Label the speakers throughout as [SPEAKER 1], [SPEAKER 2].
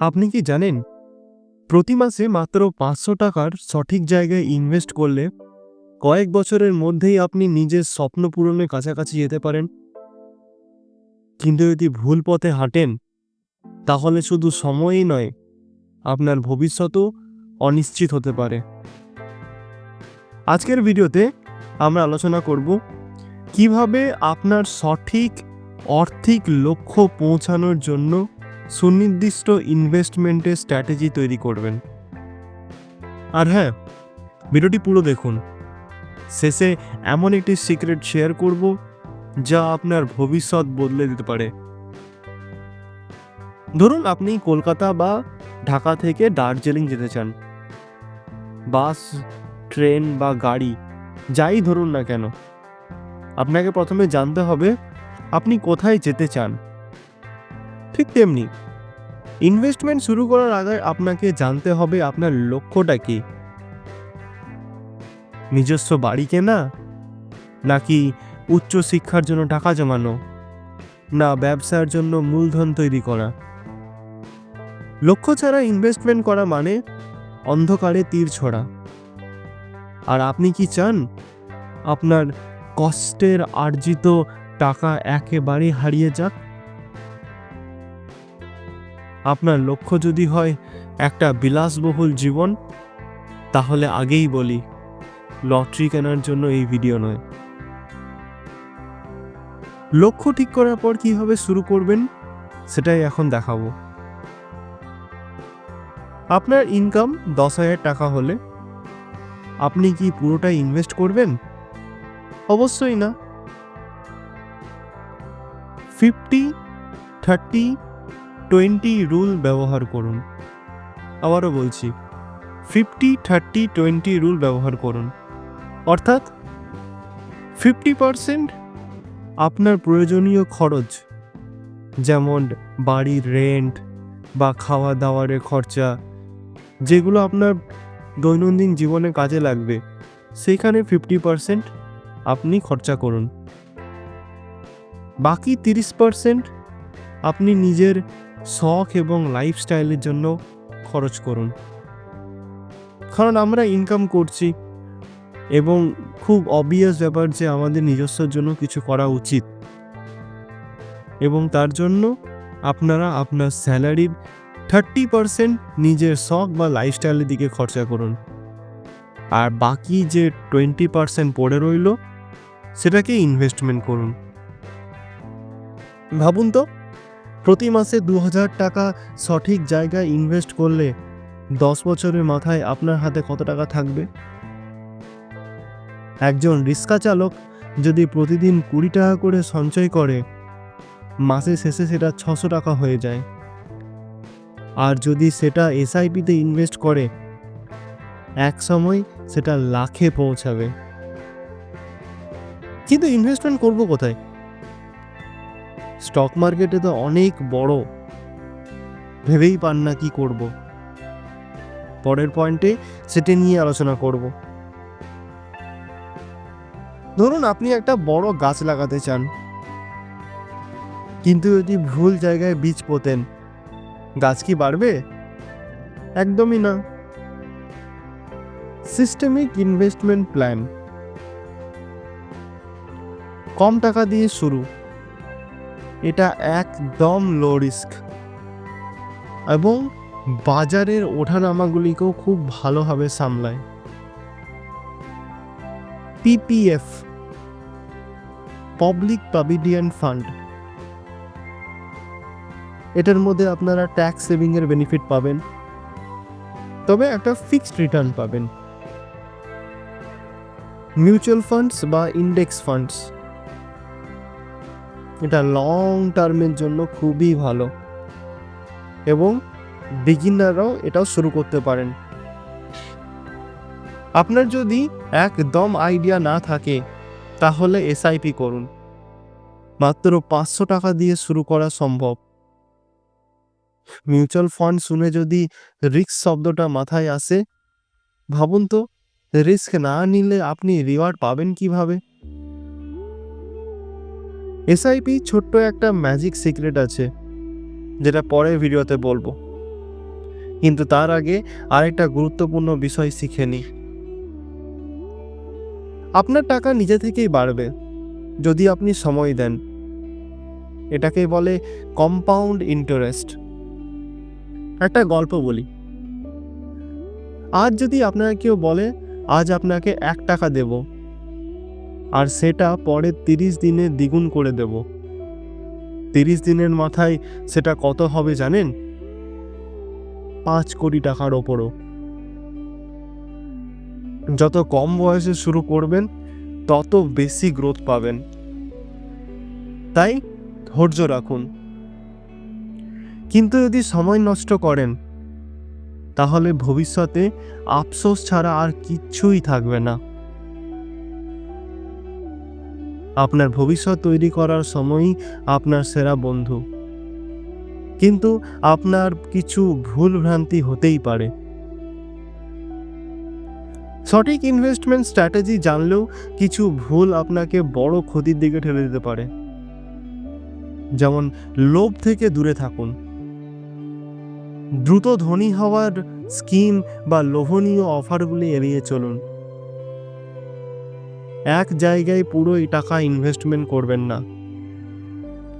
[SPEAKER 1] আপনি কি জানেন, প্রতি মাসে মাত্র পাঁচশো টাকার সঠিক জায়গায় ইনভেস্ট করলে কয়েক বছরের মধ্যেই আপনি নিজের স্বপ্ন পূরণের কাছাকাছি যেতে পারেন? কিন্তু যদি ভুল পথে হাঁটেন, তাহলে শুধু সময়ই নয়, আপনার ভবিষ্যতও অনিশ্চিত হতে পারে। আজকের ভিডিওতে আমরা আলোচনা করব, কীভাবে আপনার সঠিক আর্থিক লক্ষ্য পৌঁছানোর জন্য সুনির্দিষ্ট ইনভেস্টমেন্টের স্ট্র্যাটেজি তৈরি করবেন। আর হ্যাঁ ভিডিওটি পুরো দেখুন। শেষে এমন একটি সিক্রেট শেয়ার করব, যা আপনার ভবিষ্যৎ বদলে দিতে পারে। ধরুন আপনি কলকাতা বা ঢাকা থেকে দার্জিলিং যেতে চান। বাস, ট্রেন বা গাড়ি, যাই ধরুন না কেন। আপনাকে প্রথমে জানতে হবে, আপনি কোথায় যেতে চান? ঠিক তেমনি। ইনভেস্টমেন্ট শুরু করার আগে আপনাকে জানতে হবে আপনার লক্ষ্যটা কি? নিজস্ব বাড়ি কেনা? নাকি উচ্চ শিক্ষার জন্য টাকা জমানো? না ব্যবসার জন্য মূলধন তৈরি করা? লক্ষ্য ছাড়া ইনভেস্টমেন্ট করা মানে অন্ধকারে তীর ছড়া। আর আপনি কি চান? আপনার কষ্টের আর্জিত টাকা একেবারে হারিয়ে যাক? আপনার লক্ষ্য যদি হয় একটা বিলাসবহুল জীবন, তাহলে আগেই বলি, লটারি কেনার জন্য এই ভিডিও নয়। লক্ষ্য ঠিক করার পর কীভাবে শুরু করবেন, সেটাই এখন দেখাবো। আপনার ইনকাম দশ হাজার টাকা হলে, আপনি কি পুরোটাই ইনভেস্ট করবেন? অবশ্যই না। ফিফটি থার্টি টোয়েন্টি রুল ব্যবহার করুন। আবারও বলছি ফিফটি থার্টি টোয়েন্টি রুল ব্যবহার করুন। অর্থাৎ ফিফটি পারসেন্ট আপনার প্রয়োজনীয় খরচ, যেমন বাড়ির রেন্ট বা খাওয়া দাওয়ারের খরচা, যেগুলো আপনার দৈনন্দিন জীবনে কাজে লাগবে, সেইখানে ফিফটি পারসেন্ট আপনি খরচা করুন। বাকি তিরিশ পারসেন্ট আপনি নিজের শখ এবং লাইফস্টাইলের জন্য খরচ করুন। কারণ আমরা ইনকাম করছি এবং খুব অবভিয়াস ব্যাপার যে আমাদের নিজস্বর জন্য কিছু করা উচিত। এবং তার জন্য আপনারা আপনার স্যালারির থার্টি পারসেন্ট নিজের শখ বা লাইফস্টাইলের দিকে খরচা করুন। আর বাকি যে টোয়েন্টি পারসেন্ট পড়ে রইল, সেটাকে ইনভেস্টমেন্ট করুন। ভাবুন তো প্রতি মাসে দু হাজার টাকা সঠিক জায়গায় ইনভেস্ট করলে দশ বছরের মাথায় আপনার হাতে কত টাকা থাকবে? একজন রিক্সা চালক যদি প্রতিদিন কুড়ি টাকা করে সঞ্চয় করে মাসের শেষে সেটা ছশো টাকা হয়ে যায়। আর যদি সেটা এসআইপিতে ইনভেস্ট করে, এক সময় সেটা লাখে পৌঁছাবে। কিন্তু ইনভেস্টমেন্ট করব কোথায়? স্টক মার্কেটে তো অনেক বড়। ভেবেই পান না কি করব। পরের পয়েন্টে সেটা নিয়ে আলোচনা করব। ধরুন আপনি একটা বড় গাছ লাগাতে চান। কিন্তু যদি ভুল জায়গায় বীজ পোতেন, গাছ কি বাড়বে? একদমই না। সিস্টেমিক ইনভেস্টমেন্ট প্ল্যান কম টাকা দিয়ে শুরু। এটা একদম লো রিস্ক এবং বাজারের ওঠানামাগুলিকেও খুব ভালোভাবে সামলায়। পিপিএফ পাবলিক প্রভিডিয়েন্ট ফান্ড এটার মধ্যে আপনারা ট্যাক্স সেভিংয়ের বেনিফিট পাবেন। তবে একটা ফিক্সড রিটার্ন পাবেন। মিউচুয়াল ফান্ডস বা ইন্ডেক্স ফান্ডস এটা লং টার্মের জন্য খুবই ভালো। এবং বিগিনাররাও এটাও শুরু করতে পারেন। আপনার যদি একদম আইডিয়া না থাকে, তাহলে এসআইপি করুন। মাত্র পাঁচশো টাকা দিয়ে শুরু করা সম্ভব। মিউচুয়াল ফান্ড শুনে যদি রিস্ক শব্দটা মাথায় আসে, ভাবুন তো রিস্ক না নিলে আপনি রিওয়ার্ড পাবেন কীভাবে? এসআইপি ছোট্ট একটা ম্যাজিক সিক্রেট আছে, যেটা পরের ভিডিওতে বলব। কিন্তু তার আগে আরেকটা গুরুত্বপূর্ণ বিষয় শিখে নিই। আপনার টাকা নিজে থেকেই বাড়বে, যদি আপনি সময় দেন। এটাকে বলে কম্পাউন্ড ইন্টারেস্ট একটা গল্প বলি। আজ যদি আপনাকে কেউ বলে, আজ আপনাকে এক টাকা দেব। আর সেটা পরের তিরিশ দিনে দ্বিগুণ করে দেব। তিরিশ দিনের মাথায় সেটা কত হবে জানেন? পাঁচ কোটি টাকার ওপরও। যত কম বয়সে শুরু করবেন, তত বেশি গ্রোথ পাবেন। তাই ধৈর্য রাখুন। কিন্তু যদি সময় নষ্ট করেন, তাহলে ভবিষ্যতে আফসোস ছাড়া আর কিচ্ছুই থাকবে না। আপনার ভবিষ্যৎ তৈরি করার সময়ই আপনার সেরা বন্ধু। কিন্তু আপনার কিছু ভুল ভ্রান্তি হতেই পারে। সঠিক ইনভেস্টমেন্ট স্ট্র্যাটেজি জানলেও কিছু ভুল আপনাকে বড় ক্ষতির দিকে ঠেলে দিতে পারে। যেমন লোভ থেকে দূরে থাকুন। দ্রুত ধনী হওয়ার স্কিম বা লোভনীয় অফারগুলি এড়িয়ে চলুন। এক জায়গায় পুরোই টাকা ইনভেস্টমেন্ট করবেন না।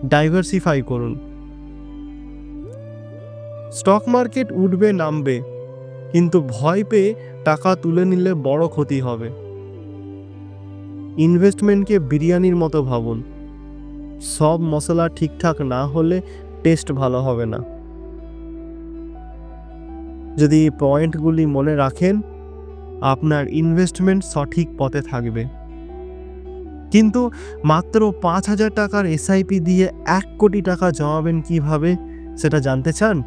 [SPEAKER 1] ডাইভার্সিফাই করুন। স্টক মার্কেট উঠবে, নামবে, কিন্তু ভয় পেয়ে টাকা তুলে নিলে বড় ক্ষতি হবে। ইনভেস্টমেন্টকে বিরিয়ানির মতো ভাবুন। সব মশলা ঠিকঠাক না হলে টেস্ট ভালো হবে না। যদি পয়েন্টগুলি মনে রাখেন, আপনার ইনভেস্টমেন্ট সঠিক পথে থাকবে। কিন্তু মাত্র পাঁচ হাজার টাকার এসআইপি দিয়ে এক কোটি টাকা জমাবেন কীভাবে, সেটা জানতে চান?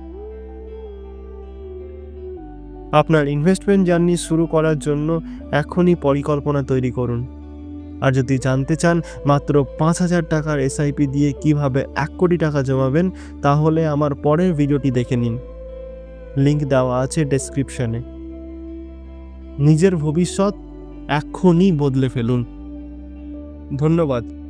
[SPEAKER 1] আপনার ইনভেস্টমেন্ট জার্নি শুরু করার জন্য এখনই পরিকল্পনা তৈরি করুন। আর যদি জানতে চান মাত্র পাঁচ হাজার টাকার এসআইপি দিয়ে কীভাবে এক কোটি টাকা জমাবেন, তাহলে আমার পরের ভিডিওটি দেখে নিন। লিংক দেওয়া আছে ডেসক্রিপশনে নিজের ভবিষ্যৎ এখনই বদলে ফেলুন। ধন্যবাদ।